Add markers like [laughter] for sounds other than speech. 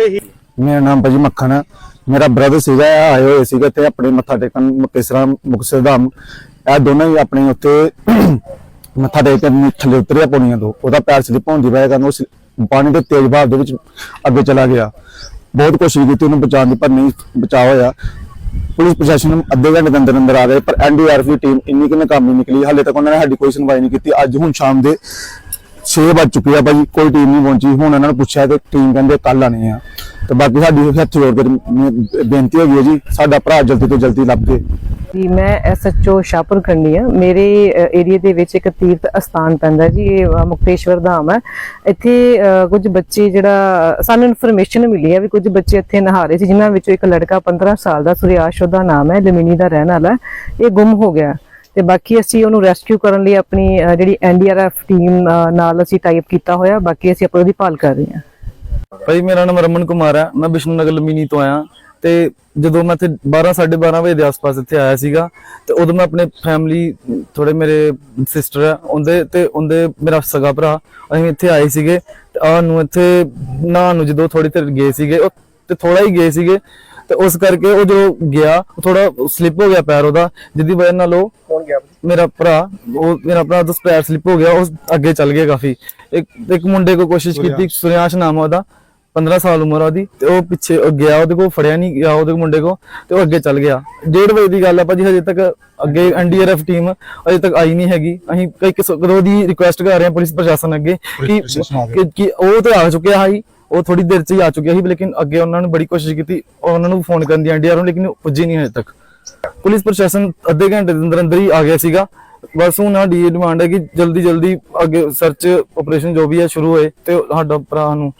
ਆਏ ਸੀ ਮੇਰਾ ਨਾਮ ਭਾਜੀ ਮੱਖਣ ਹੈ ਮੇਰਾ ਬ੍ਰਦਰ ਸੀਗਾ ਇਹ ਆਏ ਹੋਏ ਸੀਗੇ ਤੇ ਆਪਣੇ ਮੱਥਾ ਟੇਕਣ ਮੁਕਤਸਰ ਮੁਕਤਸਰ ਧਾਮ ਇਹ ਦੋਨੋਂ ਹੀ ਆਪਣੇ ਉੱਤੇ [clears throat] ਮੱਥਾ ਟੇਕਣ ਨੂੰ ਥੱਲੇ ਉਤਰਿਆ ਪੌੜੀਆਂ ਤੋਂ। ਉਹਦਾ ਪੈਰ ਸਲਿਪ ਹੋਣ ਦੀ ਵਜ੍ਹਾ ਕਾਰਨ ਉਸ ਪਾਣੀ ਦੇ ਤੇਜ਼ ਵਹਾਅ ਦੇ ਵਿੱਚ ਅੱਗੇ ਚਲਾ ਗਿਆ। ਬਹੁਤ ਕੋਸ਼ਿਸ਼ ਕੀਤੀ ਉਹਨੂੰ ਬਚਾਉਣ ਦੀ, ਪਰ ਨਹੀਂ ਬਚਾਅ ਹੋਇਆ। ਪੁਲਿਸ ਪ੍ਰਸ਼ਾਸਨ ਅੱਧੇ ਘੰਟੇ ਦੇ ਅੰਦਰ ਅੰਦਰ ਆ ਗਏ, ਪਰ ਐਨਡੀਆਰਐਫ ਦੀ ਟੀਮ ਇੰਨੀ ਕਿ ਨਾਕਾਮੀ ਨਿਕਲੀ। ਹਾਲੇ ਤੱਕ ਉਹਨਾਂ ਨੇ ਸਾਡੀ ਕੋਈ ਸੁਣਵਾਈ ਨਹੀਂ ਕੀਤੀ। ਅੱਜ ਹੁਣ ਸ਼ਾਮ ਦੇ 6 ਵੱਜ ਚੁੱਕੇ ਆ ਭਾਜੀ, ਕੋਈ ਟੀਮ ਨਹੀਂ ਪਹੁੰਚੀ। ਹੁਣ ਇਹਨਾਂ ਨੂੰ ਪੁੱਛਿਆ ਤੇ ਟੀਮ ਕਹਿੰਦੇ ਕੱਲ ਆਣੀ ਆ। ਤੇ ਬਾਕੀ ਸਾਡੀ ਹੱਥ ਜੋੜ ਕੇ ਬੇਨਤੀ ਹੈਗੀ ਹੈ ਜੀ, ਸਾਡਾ ਭਰਾ ਜਲਦੀ ਤੋਂ ਜਲਦੀ ਲੱਭ ਕੇ ਜੀ, ਮੈਂ ਐਸਐਚਓ ਸ਼ਾਹਪੁਰ ਖੰਡੀ ਆ। ਮੇਰੇ ਏਰੀਆ ਦੇ ਵਿੱਚ ਇੱਕ ਤੀਰਥ ਅਸਥਾਨ ਪੈਂਦਾ ਜੀ, ਇਹ ਮੁਕਤੇਸ਼ਵਰ ਧਾਮ ਹੈ ਇੱਥੇ ਕੁਝ ਬੱਚੇ ਜਿਹੜਾ, ਸਾਨੂੰ ਇਨਫੋਰਮੇਸ਼ਨ ਮਿਲੀ ਹੈ ਵੀ ਕੁਝ ਬੱਚੇ ਇੱਥੇ ਨਹਾ ਰਹੇ ਸੀ, ਜਿਨ੍ਹਾਂ ਵਿੱਚੋਂ ਇੱਕ ਲੜਕਾ 15 ਸਾਲ ਦਾ ਸੁਰਿਆਸ਼ ਉਹਦਾ ਨਾਮ ਹੈ, ਲਮਿਨੀ ਦਾ ਰਹਿਣ ਵਾਲਾ, ਇਹ ਗੁੰਮ ਹੋ ਗਿਆ। ਤੇ ਬਾਕੀ ਅਸੀਂ ਉਹਨੂੰ ਰੈਸਕਿਊ ਕਰਨ ਲਈ ਆਪਣੀ ਅ, ਜਿਹੜੀ ਐਨਡੀਆਰਐਫ ਟੀਮ ਨਾਲ ਅਸੀਂ ਟਾਈਪ ਕੀਤਾ ਹੋਇਆ। ਬਾਕੀ ਅਸੀਂ ਆਪਣੀ ਉਹਦੀ ਭਾਲ ਕਰ ਰਹੇ ਹਾਂ। ਭਾਈ ਮੇਰਾ ਨਾਮ ਰਮਨ ਕੁਮਾਰ ਹੈ। ਮੈਂ ਵਿਸ਼ਨੂੰ ਨਗਰ ਲਮੀਨੀ ਤੋਂ ਆਇਆ। ਤੇ ਜਦੋਂ ਮੈਂ ਇੱਥੇ 12 12:30 ਵਜੇ ਦੇ ਆਸ-ਪਾਸ ਇੱਥੇ ਆਇਆ ਸੀਗਾ ਤੇ ਉਦੋਂ ਮੈਂ ਆਪਣੇ ਫੈਮਿਲੀ ਥੋੜੇ ਮੇਰੇ ਸਿਸਟਰ ਹੈ ਉਹਦੇ ਤੇ ਉਹਦੇ ਮੇਰਾ ਸਗਾ ਭਰਾ ਅਸੀਂ ਇੱਥੇ ਆਏ ਸੀਗੇ। ਆ ਨੂੰ ਇੱਥੇ ਨਹਾਉਣ ਨੂੰ ਜਦੋਂ ਥੋੜੀ ਦੇਰ ਗਏ ਸੀਗੇ ਉਹ ਤੇ ਥੋੜਾ ਹੀ ਗਏ ਸੀਗੇ। ਤੇ ਉਸ ਕਰਕੇ ਉਹ ਜੋ ਗਿਆ ਉਹ ਥੋੜਾ ਸਲਿੱਪ ਹੋ ਗਿਆ ਪੈਰ ਉਹਦਾ ਜਿਹਦੀ ਵਜ੍ਹਾ ਨਾਲ ਉਹ ਕੌਣ ਗਿਆ? ਮੇਰਾ ਭਰਾ ਉਹ ਮੇਰਾ ਭਰਾ ਦਾ ਪੈਰ ਸਲਿੱਪ ਹੋ ਗਿਆ ਉਹ ਅੱਗੇ ਚੱਲ ਗਿਆ ਕਾਫੀ। ਇੱਕ ਇੱਕ ਮੁੰਡੇ ਕੋ ਕੋਸ਼ਿਸ਼ ਕੀਤੀ ਸੁਰਿਆਸ਼। ਨਾਮ ਉਹਦਾ 15 ਸਾਲ ਉਮਰ ਉਹਦੀ ਤੇ ਉਹ ਪਿੱਛੇ ਉਹ ਗਿਆ ਉਹਦੇ ਕੋਲ ਫੜਿਆ ਨਹੀਂ ਗਿਆ ਉਹਦੇ ਮੁੰਡੇ ਕੋ ਤੇ ਉਹ ਅੱਗੇ ਚੱਲ ਗਿਆ। ਡੇਢ ਵਜੇ ਦੀ ਗੱਲ ਆ ਭਾਜੀ ਹਜੇ ਤੱਕ ਅੱਗੇ ਐਨਡੀਆਰਐਫ ਟੀਮ ਅਜੇ ਤੱਕ ਆਈ ਨਹੀਂ ਹੈਗੀ। ਅਸੀਂ ਕਈ ਕਿਸ- ਕਦੋਂ ਦੀ ਰਿਕੁਐਸਟ ਕਰ ਰਹੇ ਹਾਂ ਪੁਲਿਸ ਪ੍ਰਸ਼ਾਸਨ ਅੱਗੇ ਕਿ ਕਿ- ਕਿ ਉਹ ਤੇ ਆ ਚੁੱਕਿਆ ਹੈ ਉਹ ਥੋੜੀ ਦੇਰ ਚ ਹੀ ਆ ਚੁੱਕਿਆ ਸੀ, ਲੇਕਿਨ ਅੱਗੇ ਉਹਨਾਂ ਨੇ ਬੜੀ ਕੋਸ਼ਿਸ਼ ਕੀਤੀ, ਉਹਨਾਂ ਨੂੰ ਫੋਨ ਕਰਨ ਦੀ ਐਨਡੀਆਰ ਨੂੰ, ਲੇਕਿਨ ਉਹ ਪੁੱਜੀ ਨਹੀਂ ਹਜੇ ਤੱਕ। ਪੁਲਿਸ ਪ੍ਰਸ਼ਾਸਨ ਅੱਧੇ ਘੰਟੇ ਦੇ ਅੰਦਰ ਅੰਦਰ ਹੀ ਆ ਗਿਆ ਸੀਗਾ। ਬਸ ਹੁਣ ਸਾਡੀ ਇਹ ਡਿਮਾਂਡ ਹੈ ਕਿ ਜਲਦੀ ਜਲਦੀ ਅੱਗੇ ਸਰਚ ਆਪਰੇਸ਼ਨ ਜੋ ਵੀ ਹੈ ਸ਼ੁਰੂ ਹੋਏ ਤੇ ਸਾਡਾ ਭਰਾ ਨੂੰ